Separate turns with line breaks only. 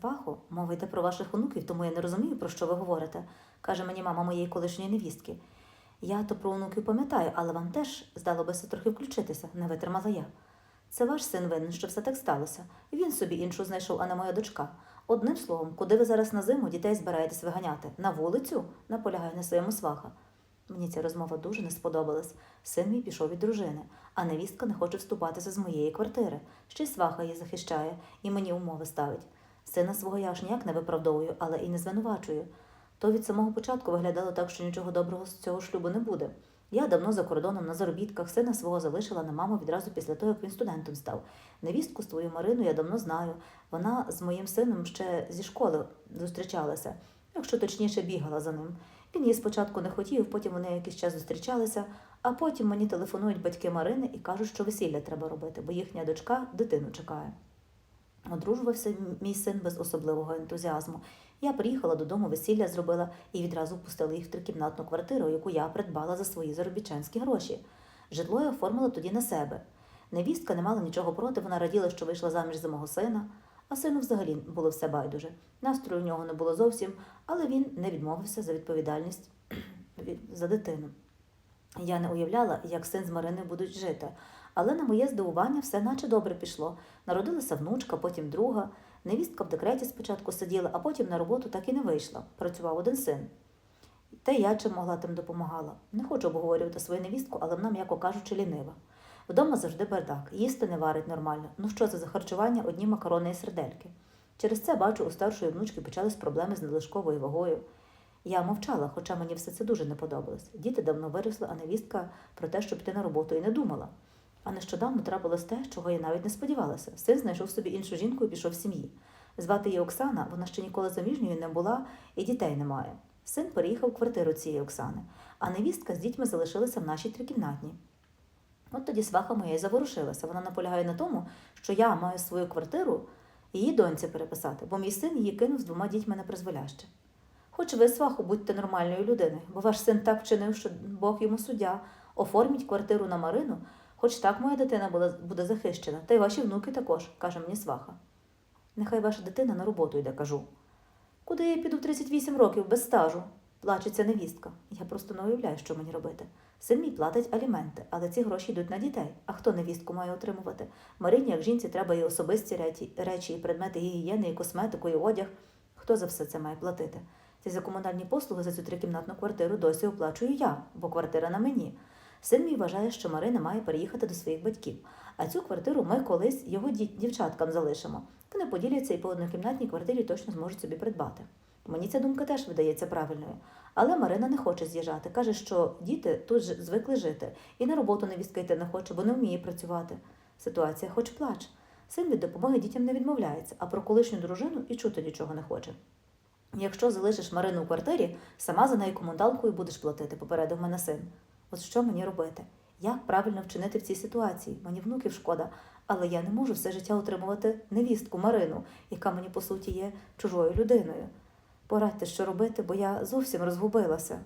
Свахо, мова йде про ваших онуків, тому я не розумію, про що ви говорите, каже мені мама моєї колишньої невістки. Я то про онуків пам'ятаю, але вам теж здало здалося трохи включитися, не витримала я. Це ваш син винен, що все так сталося. Він собі іншу знайшов, а не моя дочка. Одним словом, куди ви зараз на зиму дітей збираєтесь виганяти? На вулицю? наполягає на своєму сваха. Мені ця розмова дуже не сподобалась. Син мій пішов від дружини, а невістка не хоче вступатися з моєї квартири. Ще й сваха її захищає і мені умови ставить. Сина свого я ж ніяк не виправдовую, але і не звинувачую. То від самого початку виглядало так, що нічого доброго з цього шлюбу не буде. Я давно за кордоном на заробітках сина свого залишила на маму відразу після того, як він студентом став. Невістку свою Марину я давно знаю. Вона з моїм сином ще зі школи зустрічалася, якщо точніше бігала за ним. Він її спочатку не хотів, потім вони якийсь час зустрічалися, а потім мені телефонують батьки Марини і кажуть, що весілля треба робити, бо їхня дочка дитину чекає. Одружувався мій син без особливого ентузіазму. Я приїхала додому, весілля зробила і відразу впустила їх в трикімнатну квартиру, яку я придбала за свої заробітчанські гроші. Житло я оформила тоді на себе. Невістка не мала нічого проти, вона раділа, що вийшла заміж за мого сина, а сину взагалі було все байдуже. Настрою в нього не було зовсім, але він не відмовився за відповідальність за дитину. Я не уявляла, як син з Мариною будуть жити, але на моє здивування все наче добре пішло. Народилася внучка, потім друга. Невістка в декреті спочатку сиділа, а потім на роботу так і не вийшла. Працював один син. Та я чим могла тим допомагала. Не хочу обговорювати свою невістку, але вона, м'яко кажучи, лінива. Вдома завжди бардак, їсти не варить нормально. Ну що це за харчування одні макарони і сердельки. Через це бачу, у старшої внучки почались проблеми з надлишковою вагою. Я мовчала, хоча мені все це дуже не подобалось. Діти давно виросли, а невістка про те, щоб піти на роботу і не думала. А нещодавно трапилось те, чого я навіть не сподівалася. Син знайшов собі іншу жінку і пішов в сім'ї. Звати її Оксана, вона ще ніколи заміжньою не була і дітей не має. Син переїхав в квартиру цієї Оксани, а невістка з дітьми залишилася в нашій трикімнатній. От тоді сваха моя і заворушилася. Вона наполягає на тому, що я маю свою квартиру її доньці переписати, бо мій син її кинув з двома дітьми на призволяще. Хоч ви, сваху, будьте нормальною людиною, бо ваш син так вчинив, що Бог йому суддя. Оформіть квартиру на Марину, хоч так моя дитина буде захищена, та й ваші внуки також, каже мені сваха. Нехай ваша дитина на роботу йде, кажу. Куди я піду в 38 років без стажу? Плачеться невістка. Я просто не уявляю, що мені робити. Син мій платить аліменти, але ці гроші йдуть на дітей. А хто невістку має отримувати? Марині, як жінці, треба і особисті речі, і предмети гігієни, і косметику, і одяг. Хто за все це має платити? Ці за комунальні послуги за цю трикімнатну квартиру досі оплачую я, бо квартира на мені. Син мій вважає, що Марина має переїхати до своїх батьків, а цю квартиру ми колись його дівчаткам залишимо. Вони поділяться і по однокімнатній квартирі точно зможуть собі придбати. Мені ця думка теж видається правильною. Але Марина не хоче з'їжджати. Каже, що діти тут ж звикли жити, і на роботу невістка йти не хоче, бо не вміє працювати. Ситуація хоч плач. Син від допомоги дітям не відмовляється, а про колишню дружину і чути нічого не хоче. Якщо залишиш Марину у квартирі, сама за нею комуналкою будеш платити, попередив мене син. От що мені робити? Як правильно вчинити в цій ситуації? Мені внуків шкода, але я не можу все життя отримувати невістку Марину, яка мені по суті є чужою людиною. Порадьте, що робити, бо я зовсім розгубилася.